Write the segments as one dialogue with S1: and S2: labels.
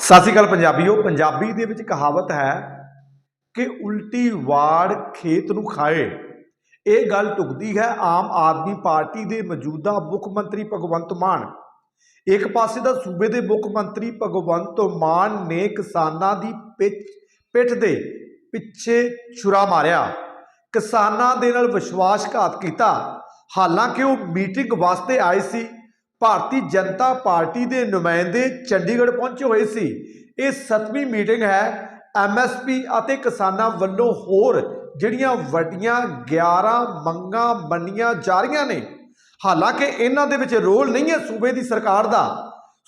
S1: ਸਤਿ ਸ਼੍ਰੀ ਅਕਾਲ ਪੰਜਾਬੀਓ, ਪੰਜਾਬੀ ਦੇ ਵਿੱਚ ਕਹਾਵਤ ਹੈ ਕਿ ਉਲਟੀ ਵਾੜ ਖੇਤ ਨੂੰ ਖਾਏ। ਇਹ ਗੱਲ ਢੁਕਦੀ ਹੈ ਆਮ ਆਦਮੀ ਪਾਰਟੀ ਦੇ ਮੌਜੂਦਾ ਮੁੱਖ ਮੰਤਰੀ ਭਗਵੰਤ ਮਾਨ। ਇੱਕ ਪਾਸੇ ਦਾ ਸੂਬੇ ਦੇ ਮੁੱਖ ਮੰਤਰੀ ਭਗਵੰਤ ਮਾਨ ਨੇ ਕਿਸਾਨਾਂ ਦੀ ਪਿੱਛ ਪਿੱਠ ਦੇ ਪਿੱਛੇ ਛੁਰਾ ਮਾਰਿਆ। ਕਿਸਾਨਾਂ ਦੇ ਨਾਲ ਵਿਸ਼ਵਾਸਘਾਤ ਕੀਤਾ। ਹਾਲਾਂਕਿ ਉਹ ਮੀਟਿੰਗ ਵਾਸਤੇ ਆਏ ਸੀ। ਭਾਰਤੀ ਜਨਤਾ ਪਾਰਟੀ ਦੇ ਨੁਮਾਇੰਦੇ ਚੰਡੀਗੜ੍ਹ ਪਹੁੰਚੇ ਹੋਏ ਸੀ। ਇਹ ਸੱਤਵੀਂ ਮੀਟਿੰਗ ਹੈ। ਐਮਐਸਪੀ ਅਤੇ ਕਿਸਾਨਾਂ ਵੱਲੋਂ ਹੋਰ ਜਿਹੜੀਆਂ ਵੱਡੀਆਂ 11 ਮੰਗਾਂ ਮੰਨੀਆਂ ਜਾ ਰਹੀਆਂ ਨੇ, ਹਾਲਾਂਕਿ ਇਹਨਾਂ ਦੇ ਵਿੱਚ ਰੋਲ ਨਹੀਂ ਹੈ ਸੂਬੇ ਦੀ ਸਰਕਾਰ ਦਾ।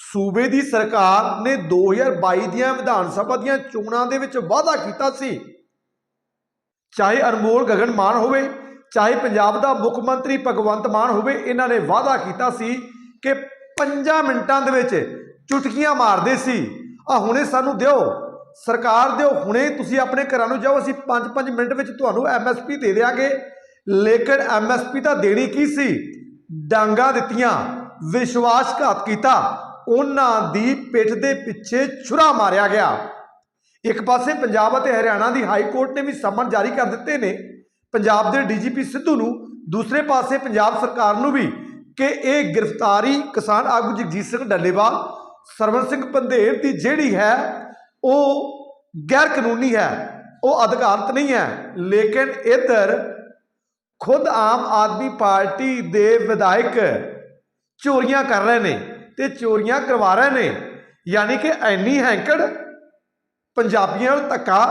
S1: ਸੂਬੇ ਦੀ ਸਰਕਾਰ ਨੇ 2022 ਦੀਆਂ ਵਿਧਾਨ ਸਭਾ ਦੀਆਂ ਚੋਣਾਂ ਦੇ ਵਿੱਚ ਵਾਅਦਾ ਕੀਤਾ ਸੀ। ਚਾਹੇ ਅਨਮੋਲ ਗਗਨ ਮਾਨ ਹੋਵੇ, ਚਾਹੇ ਪੰਜਾਬ ਦਾ ਮੁੱਖ ਮੰਤਰੀ ਭਗਵੰਤ ਮਾਨ ਹੋਵੇ, ਇਹਨਾਂ ਨੇ ਵਾਅਦਾ ਕੀਤਾ ਸੀ ਕਿ 5 ਮਿੰਟਾਂ ਦੇ ਵਿੱਚ ਚੁਟਕੀਆਂ ਮਾਰਦੇ ਸੀ। ਆ ਹੁਣੇ ਸਾਨੂੰ ਦਿਓ। ਸਰਕਾਰ ਦਿਓ। ਹੁਣੇ ਤੁਸੀਂ ਆਪਣੇ ਘਰਾਂ ਨੂੰ ਜਾਓ। ਅਸੀਂ 5-5 ਮਿੰਟ ਵਿੱਚ ਤੁਹਾਨੂੰ ਐਮਐਸਪੀ ਦੇ ਦੇਾਂਗੇ ਲੇਕਿਨ ਐਮਐਸਪੀ ਤਾਂ ਦੇਣੀ ਕੀ ਸੀ? ਡਾਂਗਾ ਦਿੱਤੀਆਂ। ਵਿਸ਼ਵਾਸਘਾਤ ਕੀਤਾ। ਉਹਨਾਂ ਦੀ ਪਿੱਠ ਦੇ ਪਿੱਛੇ ਛੁਰਾ ਮਾਰਿਆ ਗਿਆ। ਇੱਕ ਪਾਸੇ ਪੰਜਾਬ ਅਤੇ ਹਰਿਆਣਾ ਦੀ ਹਾਈ ਕੋਰਟ ਨੇ ਵੀ ਸਮਨ ਜਾਰੀ ਕਰ ਦਿੱਤੇ ਨੇ। ਪੰਜਾਬ ਦੇ ਡੀਜੀਪੀ ਸਿੱਧੂ ਨੂੰ। ਦੂਸਰੇ ਪਾਸੇ ਪੰਜਾਬ ਸਰਕਾਰ ਨੂੰ ਵੀ। ਕਿ ਇਹ ਗ੍ਰਿਫਤਾਰੀ ਕਿਸਾਨ ਆਗੂ ਜਗਜੀਤ ਸਿੰਘ ਡੱਲੇਵਾਲ ਸਰਵਨ ਸਿੰਘ ਪੰਧੇਰ ਦੀ ਜਿਹੜੀ ਹੈ, ਉਹ ਗੈਰ ਕਾਨੂੰਨੀ ਹੈ, ਉਹ ਅਧਿਕਾਰਤ ਨਹੀਂ ਹੈ। ਲੇਕਿਨ ਇੱਧਰ ਖੁਦ ਆਮ ਆਦਮੀ ਪਾਰਟੀ ਦੇ ਵਿਧਾਇਕ ਚੋਰੀਆਂ ਕਰ ਰਹੇ ਨੇ ਤੇ ਚੋਰੀਆਂ ਕਰਵਾ ਰਹੇ ਨੇ। ਯਾਨੀ ਕਿ ਐਨੀ ਹੈਂਕੜ ਪੰਜਾਬੀਆਂ ਨੂੰ ਧੱਕਾ,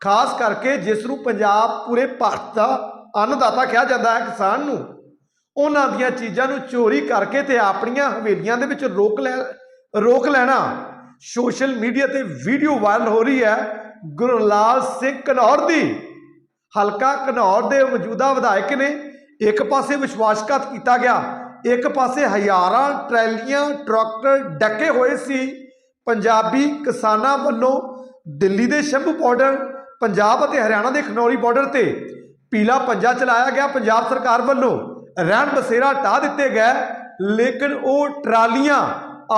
S1: ਖਾਸ ਕਰਕੇ ਜਿਸ ਨੂੰ ਪੰਜਾਬ ਪੂਰੇ ਭਾਰਤ ਦਾ ਅੰਨਦਾਤਾ ਕਿਹਾ ਜਾਂਦਾ ਹੈ ਕਿਸਾਨ ਨੂੰ। ਉਹਨਾਂ ਦੀਆਂ ਚੀਜ਼ਾਂ ਨੂੰ ਚੋਰੀ ਕਰਕੇ ਤੇ ਆਪਣੀਆਂ ਹਵੇਲੀਆਂ ਦੇ ਵਿੱਚ ਰੋਕ ਲੈ, ਰੋਕ ਲੈਣਾ। ਸੋਸ਼ਲ ਮੀਡੀਆ ਤੇ ਵੀਡੀਓ ਵਾਇਰਲ ਹੋ ਰਹੀ ਹੈ ਗੁਰਲਾਲ ਸਿੰਘ ਘਨੌਰ ਦੀ। ਹਲਕਾ ਘਨੌਰ ਦੇ ਮੌਜੂਦਾ ਵਿਧਾਇਕ ਨੇ ਇੱਕ ਪਾਸੇ ਵਿਸ਼ਵਾਸਘਾਤ ਕੀਤਾ ਗਿਆ, ਇੱਕ ਪਾਸੇ ਹਜ਼ਾਰਾਂ ਟਰੈਲੀਆਂ ਟਰੈਕਟਰ ਡੱਕੇ ਹੋਏ ਸੀ। ਪੰਜਾਬੀ ਕਿਸਾਨਾਂ ਵੱਲੋਂ ਦਿੱਲੀ ਦੇ ਸ਼ੰਭੂ ਬਾਰਡਰ ਪੰਜਾਬ ਅਤੇ ਹਰਿਆਣਾ ਦੇ ਖਨੌਰੀ ਬਾਰਡਰ ਤੇ ਪੀਲਾ ਪੰਜਾ ਚਲਾਇਆ ਗਿਆ। ਪੰਜਾਬ ਸਰਕਾਰ ਵੱਲੋਂ ਰਹਿਣ ਬਸੇਰਾ ਢਾ ਦਿੱਤੇ ਗਏ, ਲੇਕਿਨ ਉਹ ਟਰਾਲੀਆਂ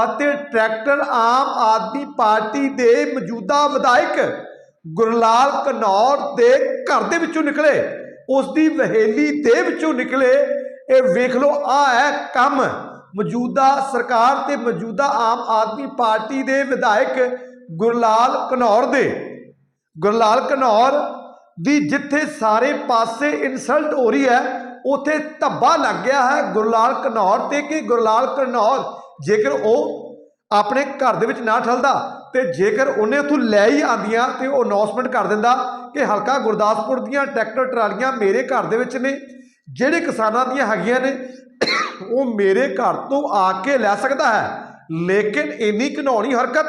S1: ਅਤੇ ਟਰੈਕਟਰ ਆਮ ਆਦਮੀ ਪਾਰਟੀ ਦੇ ਮੌਜੂਦਾ ਵਿਧਾਇਕ ਗੁਰਲਾਲ ਕਨੌਰ ਦੇ ਘਰ ਦੇ ਵਿੱਚੋਂ ਨਿਕਲੇ। ਉਸ ਦੀ ਵਹੇਲੀ ਦੇ ਵਿੱਚੋਂ ਨਿਕਲੇ। ਇਹ ਵੇਖ ਲਓ ਆ ਹੈ ਕੰਮ। ਮੌਜੂਦਾ ਸਰਕਾਰ ਤੇ ਮੌਜੂਦਾ ਆਮ ਆਦਮੀ ਪਾਰਟੀ ਦੇ ਵਿਧਾਇਕ ਗੁਰਲਾਲ ਕਨੌਰ ਦੇ। ਗੁਰਲਾਲ ਕਨੌਰ ਦੀ ਜਿੱਥੇ ਸਾਰੇ ਪਾਸੇ ਇਨਸਲਟ ਹੋ ਰਹੀ ਹੈ ਉਥੇ ਧੱਬਾ ਲੱਗ ਗਿਆ ਹੈ ਗੁਰਲਾਲ ਘਨੌਰ ਤੇ ਕਿ ਗੁਰਲਾਲ ਘਨੌਰ ਜੇਕਰ ਉਹ ਆਪਣੇ ਘਰ ਦੇ ਵਿੱਚ ਨਾ ਠਲਦਾ ਤੇ ਜੇਕਰ ਉਹਨੇ ਉਥੋਂ ਲੈ ਹੀ ਆਂਦੀਆਂ ਤੇ ਉਹ ਅਨਾਉਂਸਮੈਂਟ ਕਰ ਦਿੰਦਾ ਕਿ ਹਲਕਾ ਗੁਰਦਾਸਪੁਰ ਦੀਆਂ ਟਰੈਕਟਰ ਟਰਾਲੀਆਂ ਮੇਰੇ ਘਰ ਦੇ ਵਿੱਚ ਨੇ, ਜਿਹੜੇ ਕਿਸਾਨਾਂ ਦੀਆਂ ਹੈਗੀਆਂ ਨੇ, ਉਹ ਮੇਰੇ ਘਰ ਤੋਂ ਆ ਕੇ ਲੈ ਸਕਦਾ ਹੈ। ਲੇਕਿਨ ਇੰਨੀ ਘਨੌਣੀ ਹਰਕਤ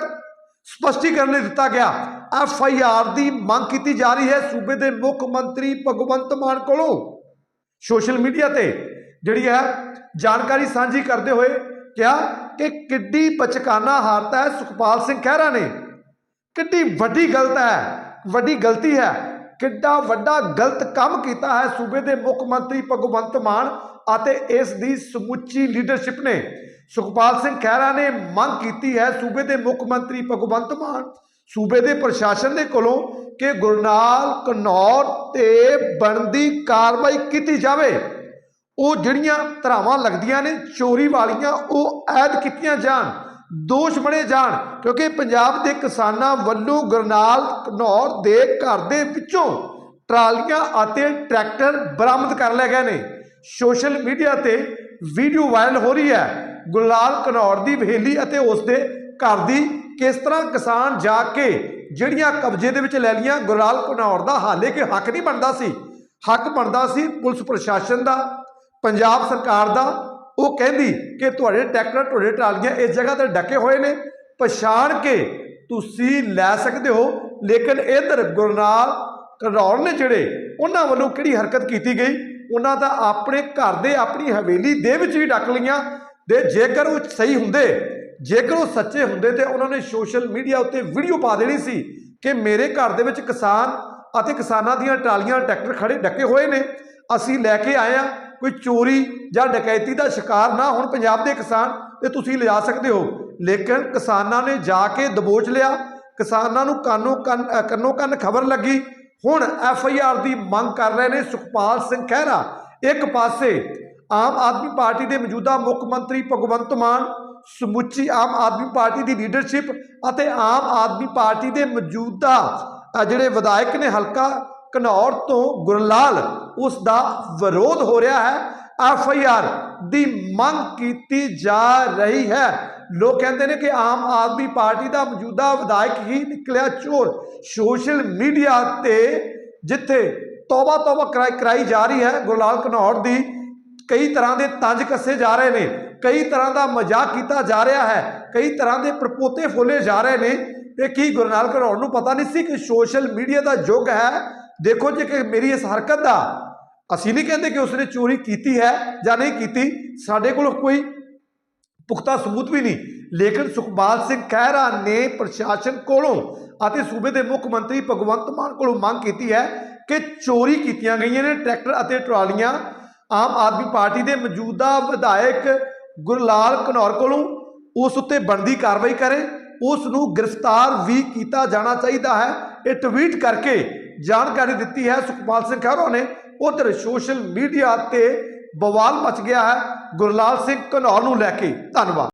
S1: ਸਪਸ਼ਟੀਕਰਨ ਨਹੀਂ ਦਿੱਤਾ ਗਿਆ। ਐਫ ਆਈ ਆਰ ਦੀ ਮੰਗ ਕੀਤੀ ਜਾ ਰਹੀ ਹੈ ਸੂਬੇ ਦੇ ਮੁੱਖ ਮੰਤਰੀ ਭਗਵੰਤ ਮਾਨ ਕੋਲੋਂ। ਸੋਸ਼ਲ ਮੀਡੀਆ ਤੇ, ਜਿਹੜੀ ਹੈ ਜਾਣਕਾਰੀ ਸਾਂਝੀ ਕਰਦੇ ਹੋਏ ਕਿਹਾ ਕਿ ਕਿੱਡੀ ਪਚਕਾਨਾ ਹਾਰਤਾ ਹੈ, ਸੁਖਪਾਲ ਸਿੰਘ ਖਹਿਰਾ ਨੇ। ਕਿੱਡੀ ਵੱਡੀ ਗਲਤ ਹੈ, ਵੱਡੀ ਗਲਤੀ ਹੈ। ਕਿੱਡਾ ਵੱਡਾ ਗਲਤ ਕੰਮ ਕੀਤਾ ਹੈ ਸੂਬੇ ਦੇ ਮੁੱਖ ਮੰਤਰੀ ਭਗਵੰਤ ਮਾਨ ਅਤੇ ਇਸ ਦੀ ਸਮੁੱਚੀ ਲੀਡਰਸ਼ਿਪ ਨੇ। ਸੁਖਪਾਲ ਸਿੰਘ ਖਹਿਰਾ ਨੇ ਮੰਗ ਕੀਤੀ ਹੈ ਸੂਬੇ ਦੇ ਮੁੱਖ ਮੰਤਰੀ ਭਗਵੰਤ ਮਾਨ ਸੂਬੇ ਦੇ ਪ੍ਰਸ਼ਾਸਨ ਦੇ ਕੋਲੋਂ ਕਿ ਗੁਰਨਾਲ ਕਨੌਰ ਤੇ ਬਣਦੀ ਕਾਰਵਾਈ ਕੀਤੀ ਜਾਵੇ। ਉਹ ਜਿਹੜੀਆਂ ਧਰਾਵਾਂ ਲੱਗਦੀਆਂ ਨੇ, ਚੋਰੀ ਵਾਲੀਆਂ, ਉਹ ਐਡ ਕੀਤੀਆਂ ਜਾਣ, ਦੋਸ਼ ਬਣੇ ਜਾਣ, ਕਿਉਂਕਿ ਪੰਜਾਬ ਦੇ ਕਿਸਾਨਾਂ ਵੱਲੋਂ ਗੁਰਨਾਲ ਕਨੌਰ ਦੇ ਘਰ ਦੇ ਵਿੱਚੋਂ ਟਰਾਲੀਆਂ ਅਤੇ ਟਰੈਕਟਰ ਬਰਾਮਦ ਕਰ ਲਏ ਗਏ ਨੇ। ਸੋਸ਼ਲ ਮੀਡੀਆ ਤੇ ਵੀਡੀਓ ਵਾਇਰਲ ਹੋ ਰਹੀ ਹੈ। ਗੁਰਲਾਲ ਕਨੌਰ ਦੀ ਵਹੇਲੀ ਅਤੇ ਉਸ ਦੇ ਘਰ ਦੀ ਕਿਸ ਤਰ੍ਹਾਂ ਕਿਸਾਨ ਜਾ ਕੇ ਜਿਹੜੀਆਂ ਕਬਜ਼ੇ ਦੇ ਵਿੱਚ ਲੈ ਲੀਆਂ ਗੁਰਲਾਲ ਘਨੌਰ ਦਾ ਹਾਲੇ ਕਿ ਹੱਕ ਨਹੀਂ ਬਣਦਾ ਸੀ। ਹੱਕ ਬਣਦਾ ਸੀ ਪੁਲਿਸ ਪ੍ਰਸ਼ਾਸਨ ਦਾ, ਪੰਜਾਬ ਸਰਕਾਰ ਦਾ। ਉਹ ਕਹਿੰਦੀ ਕਿ ਤੁਹਾਡੇ ਟਰੈਕਟਰ, ਤੁਹਾਡੇ ਟਰਾਲੀਆਂ ਇਸ ਜਗ੍ਹਾ ਤੇ ਡੱਕੇ ਹੋਏ ਨੇ। ਪਛਾਣ ਕੇ ਤੁਸੀਂ ਲੈ ਸਕਦੇ ਹੋ, ਲੇਕਿਨ ਇਧਰ ਗੁਰਨਾਲ ਘਨੌਰ ਨੇ ਜਿਹੜੇ, ਉਹਨਾਂ ਵੱਲੋਂ ਕਿਹੜੀ ਹਰਕਤ ਕੀਤੀ ਗਈ? ਉਹਨਾਂ ਦਾ ਆਪਣੇ ਘਰ ਦੇ ਆਪਣੀ ਹਵੇਲੀ ਦੇ ਵਿੱਚ ਵੀ ਡੱਕ ਲਈਆਂ। ਦੇ ਜੇਕਰ ਉਹ ਸਹੀ ਹੁੰਦੇ ਜੇਕਰ ਉਹ ਸੱਚੇ ਹੁੰਦੇ ਤੇ ਉਹਨਾਂ ਨੇ ਸੋਸ਼ਲ ਮੀਡੀਆ ਉੱਤੇ ਵੀਡੀਓ ਪਾ ਦੇਣੀ ਸੀ ਕਿ ਮੇਰੇ ਘਰ ਦੇ ਵਿੱਚ ਕਿਸਾਨ ਅਤੇ ਕਿਸਾਨਾਂ ਦੀਆਂ ਟਰਾਲੀਆਂ, ਟਰੈਕਟਰ ਖੜੇ ਡੱਕੇ ਹੋਏ ਨੇ, ਅਸੀਂ ਲੈ ਕੇ ਆਏ ਆ ਕੋਈ ਚੋਰੀ ਜਾਂ ਡਕੈਤੀ ਦਾ ਸ਼ਿਕਾਰ ਨਾ ਹੋਣ ਪੰਜਾਬ ਦੇ ਕਿਸਾਨ ਤੇ ਤੁਸੀਂ ਲਿਜਾ ਸਕਦੇ ਹੋ। ਲੇਕਿਨ ਕਿਸਾਨਾਂ ਨੇ ਜਾ ਕੇ ਦਬੋਚ ਲਿਆ, ਕਿਸਾਨਾਂ ਨੂੰ ਕਾਨੋ ਕੰਨ ਕੰਨੋ ਕੰਨ ਖਬਰ ਲੱਗੀ। ਹੁਣ ਐਫ ਆਈ ਆਰ ਦੀ ਮੰਗ ਕਰ ਰਹੇ ਨੇ ਸੁਖਪਾਲ ਸਿੰਘ ਖਹਿਰਾ। ਇੱਕ ਪਾਸੇ ਆਮ ਆਦਮੀ ਪਾਰਟੀ ਦੇ ਮੌਜੂਦਾ ਮੁੱਖ ਮੰਤਰੀ ਭਗਵੰਤ ਮਾਨ ਸਮੁੱਚੀ ਆਮ ਆਦਮੀ ਪਾਰਟੀ ਦੀ ਲੀਡਰਸ਼ਿਪ ਅਤੇ ਆਮ ਆਦਮੀ ਪਾਰਟੀ ਦੇ ਮੌਜੂਦਾ ਜਿਹੜੇ ਵਿਧਾਇਕ ਨੇ ਹਲਕਾ ਘਨੌਰ ਤੋਂ ਗੁਰਲਾਲ, ਉਸ ਦਾ ਵਿਰੋਧ ਹੋ ਰਿਹਾ ਹੈ। ਐਫ ਆਈ ਆਰ ਦੀ ਮੰਗ ਕੀਤੀ ਜਾ ਰਹੀ ਹੈ। ਲੋਕ ਕਹਿੰਦੇ ਨੇ ਕਿ ਆਮ ਆਦਮੀ ਪਾਰਟੀ ਦਾ ਮੌਜੂਦਾ ਵਿਧਾਇਕ ਹੀ ਨਿਕਲਿਆ ਚੋਰ। ਸੋਸ਼ਲ ਮੀਡੀਆ ਤੇ ਜਿੱਥੇ ਤੌਬਾ ਤੋਬਾ ਕਰਾਈ ਕਰਾਈ ਜਾ ਰਹੀ ਹੈ, ਗੁਰਲਾਲ ਘਨੌਰ ਦੀ ਕਈ ਤਰ੍ਹਾਂ ਦੇ ਤੰਜ ਕੱਸੇ ਜਾ ਰਹੇ ਨੇ। ਕਈ ਤਰ੍ਹਾਂ ਦਾ ਮਜ਼ਾਕ ਕੀਤਾ ਜਾ ਰਿਹਾ ਹੈ, ਕਈ ਤਰ੍ਹਾਂ ਦੇ ਪ੍ਰਪੋਤੇ ਫੋਲੇ ਜਾ ਰਹੇ ਨੇ ਤੇ ਕੀ ਗੁਰਨਾਲ ਘਨੌਰ ਨੂੰ ਪਤਾ ਨਹੀਂ ਸੀ ਕਿ ਸੋਸ਼ਲ ਮੀਡੀਆ ਦਾ ਯੁੱਗ ਹੈ। ਦੇਖੋ ਜੇ ਕਿ ਮੇਰੀ ਇਸ ਹਰਕਤ ਦਾ ਅਸੀਂ ਨਹੀਂ ਕਹਿੰਦੇ ਕਿ ਉਸਨੇ ਚੋਰੀ ਕੀਤੀ ਹੈ ਜਾਂ ਨਹੀਂ ਕੀਤੀ, ਸਾਡੇ ਕੋਲ ਕੋਈ ਪੁਖਤਾ ਸਬੂਤ ਵੀ ਨਹੀਂ। ਲੇਕਿਨ ਸੁਖਪਾਲ ਸਿੰਘ ਖਹਿਰਾ ਨੇ ਪ੍ਰਸ਼ਾਸਨ ਕੋਲੋਂ ਅਤੇ ਸੂਬੇ ਦੇ ਮੁੱਖ ਮੰਤਰੀ ਭਗਵੰਤ ਮਾਨ ਕੋਲੋਂ ਮੰਗ ਕੀਤੀ ਹੈ ਕਿ ਚੋਰੀ ਕੀਤੀਆਂ ਗਈਆਂ ਨੇ, ਟਰੈਕਟਰ ਅਤੇ ਟਰਾਲੀਆਂ। ਆਮ ਆਦਮੀ ਪਾਰਟੀ ਦੇ ਮੌਜੂਦਾ ਵਿਧਾਇਕ ਗੁਰਲਾਲ ਘਨੌਰ ਕੋਲੋਂ ਉਸ ਉੱਤੇ ਬਣਦੀ ਕਾਰਵਾਈ ਕਰੇ। ਉਸ ਨੂੰ ਗ੍ਰਿਫਤਾਰ ਵੀ ਕੀਤਾ ਜਾਣਾ ਚਾਹੀਦਾ ਹੈ। ਇਹ ਟਵੀਟ ਕਰਕੇ ਜਾਣਕਾਰੀ ਦਿੱਤੀ ਹੈ। ਸੁਖਪਾਲ ਸਿੰਘ ਖਹਿਰਾ ਨੇ ਉਧਰ ਸੋਸ਼ਲ ਮੀਡੀਆ ਤੇ ਬਵਾਲ ਮਚ ਗਿਆ ਹੈ। ਗੁਰਲਾਲ ਸਿੰਘ ਘਨੌਰ ਨੂੰ ਲੈ ਕੇ ਧੰਨਵਾਦ।